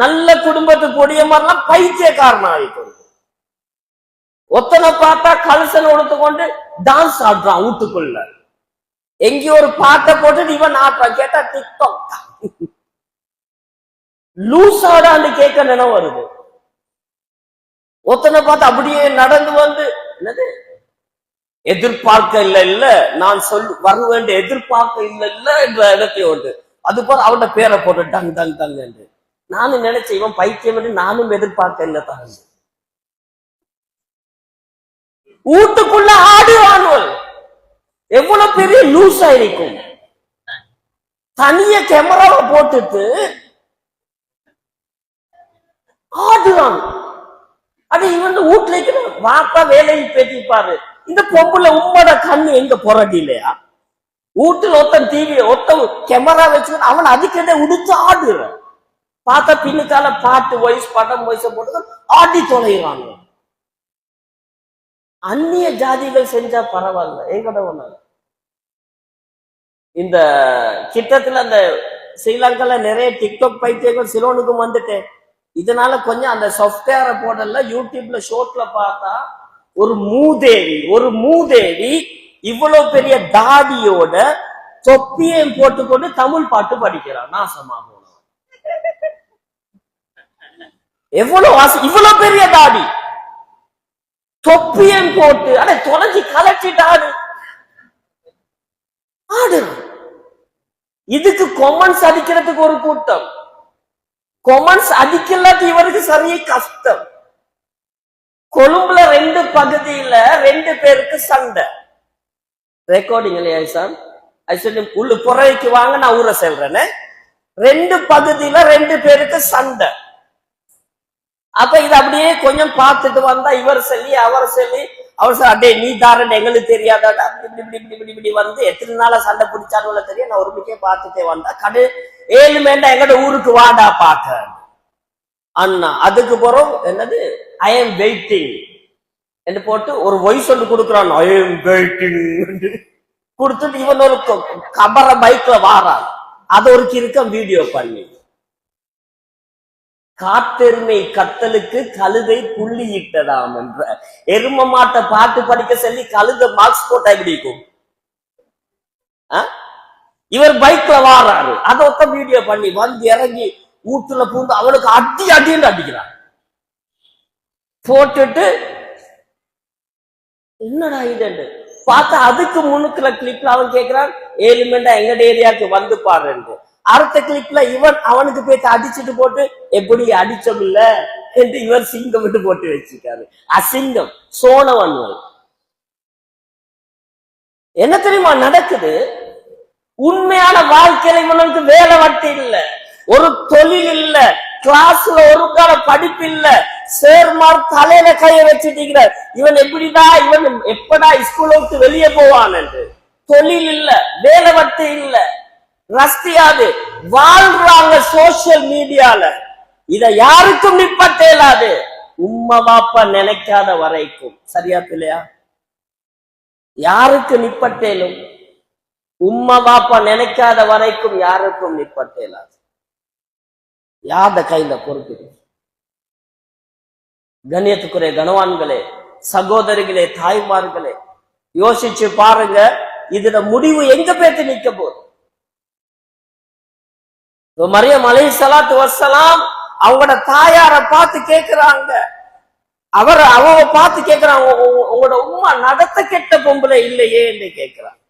நல்ல குடும்பத்துக்கு கொடிய மாதிரிலாம் பைத்தியக்காரன் ஆயிட்டு ஒத்தனை பார்த்தா கலசனை உடுத்துக்கொண்டு டான்ஸ் ஆடுறான் வீட்டுக்குள்ள. எங்கேயோ ஒரு பாட்டை போட்டு இவன் ஆடுறான் கேட்டா டிக்டாக் லூசாடான்னு கேட்க நினைவு வருது. ஒத்தனை பார்த்து அப்படியே நடந்து வந்து என்னது? எதிர்பார்க்க இல்ல இல்ல நான் சொல் வர வேண்டிய எதிர்பார்க்க இல்ல இல்ல என்ற இடத்தை உண்டு அது போல அவட பேரை போட்டு டங் டங் டங் என்று. நானும் நினைச்சேன்? இவன் பைத்தியம் என்று நானும் எதிர்பார்க்க இல்ல தான் வீட்டுக்குள்ள ஆடுவானுவல் எவ்வளவு பெரிய லூஸ் ஆயிருக்கும். தனிய கேமராவை போட்டுட்டு ஆடுறான் அது இவன் வீட்டுல இருக்கிற வாப்பா வேலையை பேட்டிப்பாரு இந்த பொம்புல உம்மோட கண்ணு எங்க புரடி இல்லையா? வீட்டுல ஒருத்தன் டிவி ஒருத்தன் கேமரா வச்சு அவன் அதுக்கிட்ட உடுத்து ஆடுறான். பார்த்தா பின்னுக்கால பாட்டு வாய்ஸ் படம் வாய்ஸ போட்டு ஆடி தொலைகிறாங்க. அந்நிய ஜாதிகள் செஞ்சா பரவாயில்ல எங்கட இந்த கிட்டத்துல அந்த ஸ்ரீலங்கால நிறைய டிக்டாக் பைத்தியங்கள் சிலோனுக்கும் வந்துட்டேன் இதனால கொஞ்சம் அந்த சாஃப்ட்வேரை போடல யூடியூப்ல ஷோட்ல பார்த்தா ஒரு மூதேவி ஒரு மூதேவி இவ்வளவு பெரிய தாடியோட தொப்பியை போட்டுக்கொண்டு தமிழ் பாட்டு படிக்கிறான் நாசமாகும். எவ்வளவு ஆசை இவ்வளவு பெரிய தாடி? தொப்பியம் போட்டு அட தொலைஞ்சி கலச்சிட்டு ஆடு. ஆடு இதுக்கு கொமன்ஸ் அடிக்கிறதுக்கு ஒரு கூட்டம். கொமன்ஸ் அடிக்கலாட்டி இவருக்கு சரிய கஷ்டம். கொழும்புல ரெண்டு பகுதியில ரெண்டு பேருக்கு சண்டை. ரெக்கார்டிங் இல்லையா சார் ஐஸ்வர்யம் உள்ள புறவைக்கு வாங்க நான் ஊரை செல்றேன்னு ரெண்டு பகுதியில ரெண்டு பேருக்கு சண்டை. அப்ப இது அப்படியே கொஞ்சம் பார்த்துட்டு வந்தா இவர் சொல்லி அவர் சொல்லி அவர் சொல்லி அப்படியே நீ தாரன் எங்களுக்கு தெரியாதாடா? இப்படி இப்படி இப்படி இப்படி இப்படி வந்து எத்தனை நாளா சண்டை பிடிச்சாலும் தெரியும் நான் ஒரு பார்த்துட்டே வந்தா கடு ஏழு மேண்டா எங்கட ஊருக்கு வாடா பார்க்க அண்ணா அதுக்கு பிறகு என்னது? ஐ எம் வெயிட்டிங் என்று போட்டு ஒரு வயசு ஒன்று கொடுக்குறான். ஐ எம் வெயிட்டிங் கொடுத்துட்டு இவன் ஒரு கபர பைக்ல வாரான். அது ஒரு கிறுக்கம் வீடியோ பண்ணி. காத்தெருமை கத்தலுக்கு கழுதை புள்ளியிட்டதாம் என்ற. எரும மாட்டை பாட்டு படிக்க சொல்லி கழுத மார்க்ஸ் போட்டா எப்படி இருக்கும்? இவர் பைக்ல வாராரு. அதை ஒத்த வீடியோ பண்ணி வந்து இறங்கி ஊட்டுல பூந்து அவனுக்கு அடி அடின்னு அடிக்கிறான். போட்டுட்டு என்னடா இது பார்த்தா அதுக்கு முன்னுக்குள்ள கிளிப்ல அவன் கேட்கிறான் ஏழு எங்கட ஏரியாவுக்கு வந்து பாருன்னு அடுத்த கிளிப்ல இவன் அவனுக்கு போய் அடிச்சுட்டு போட்டு எப்படி அடிச்சோம் இல்ல என்று இவர் சிங்கம் விட்டு போட்டு வச்சிருக்காரு. அசிங்கம் சோனவன்வல் என்ன தெரியுமா நடக்குது? உண்மையான வாழ்க்கையில இவனுக்கு வேலை வட்டி இல்ல. ஒரு தொழில் இல்ல. கிளாஸ்ல ஒரு கால படிப்பு இல்ல. சேர்மார் தலையில கைய வச்சுட்டீங்க இவன் எப்படிடா இவன் எப்படா ஸ்கூல விட்டு வெளியே போவான் என்று. தொழில் இல்ல வேலை வட்டி இல்ல. ரஸ்தியாது. வாழ்றாங்க சோசியல் மீடியால இத யாருக்கும் நிப்ப தேலாது உம்மா பாப்பா நினைக்காத வரைக்கும். சரியா இல்லையா யாருக்கு நிப்பட்டேலும் உம்மா பாப்பா நினைக்காத வரைக்கும் யாருக்கும் நிப்பட்டேலாது யாத கையில பொறுப்பு? கண்ணியத்துக்குரிய கனவான்களே சகோதரிகளே தாய்மார்களே யோசிச்சு பாருங்க இதுல முடிவு எங்க பேத்து நிக்க போகுது? மரியம் அலை சலாத்து வசலாம் அவங்களோட தாயார பார்த்து கேக்குறாங்க. அவர் அவ பார்த்து கேட்கிறாங்க உங்களோட உமா நடத்த கெட்ட பொம்பளை இல்லையே என்று கேட்கிறாங்க